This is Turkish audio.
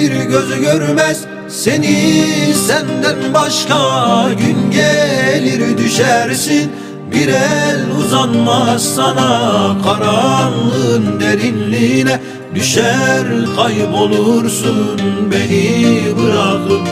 gelir gözü görmez. Seni senden başka gün gelir düşersin. Bir el uzanmaz sana karanlığın derinliğine. Düşer kaybolursun beni bırakıp